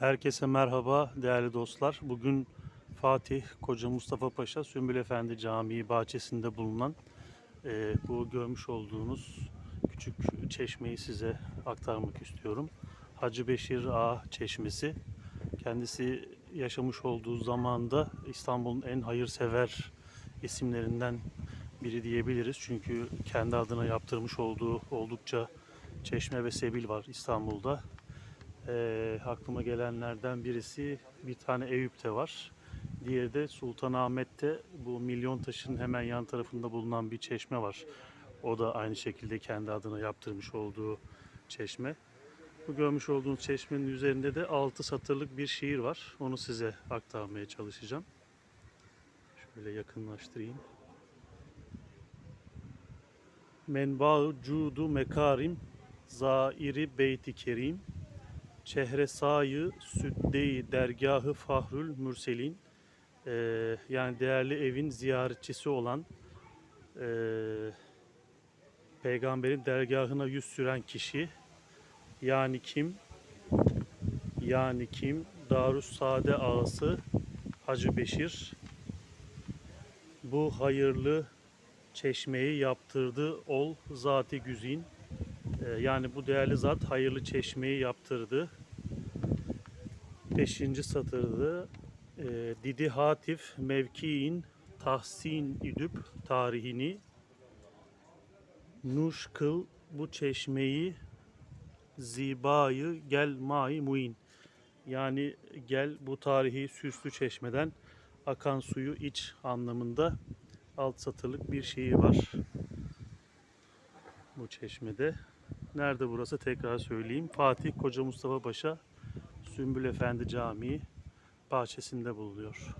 Herkese merhaba değerli dostlar. Bugün Fatih Koca Mustafa Paşa Sümbül Efendi Camii bahçesinde bulunan e, bu görmüş olduğunuz küçük çeşmeyi size aktarmak istiyorum. Hacı Beşir Ağa Çeşmesi. Kendisi yaşamış olduğu zamanda İstanbul'un en hayırsever isimlerinden biri diyebiliriz. Çünkü kendi adına yaptırmış olduğu oldukça çeşme ve sebil var İstanbul'da. Ee, aklıma gelenlerden birisi bir tane Eyüp'te var. Diğeri de Sultanahmet'te bu Milyon Taş'ın hemen yan tarafında bulunan bir çeşme var. O da aynı şekilde kendi adına yaptırmış olduğu çeşme. Bu görmüş olduğunuz çeşmenin üzerinde de 6 satırlık bir şiir var. Onu size aktarmaya çalışacağım. Şöyle yakınlaştırayım. Menba cudu mekarim zairi beyti kerim Çehre sayı süddeyi dergahı fahrül mürselin Ee, yani değerli evin ziyaretçisi olan ee, peygamberin dergahına yüz süren kişi yani kim? Yani kim? Darus Sade ağası Hacı Beşir bu hayırlı çeşmeyi yaptırdı ol zati güzin yani bu değerli zat hayırlı çeşmeyi yaptırdı. Beşinci satırdı. Ee, Didi Hatif mevkiin tahsin idüp tarihini nuş kıl bu çeşmeyi zibayı gel mai muin. Yani gel bu tarihi süslü çeşmeden akan suyu iç anlamında alt satırlık bir şiir var bu çeşmede. Nerede burası tekrar söyleyeyim. Fatih Koca Mustafa Paşa Sümbül Efendi Camii bahçesinde bulunuyor.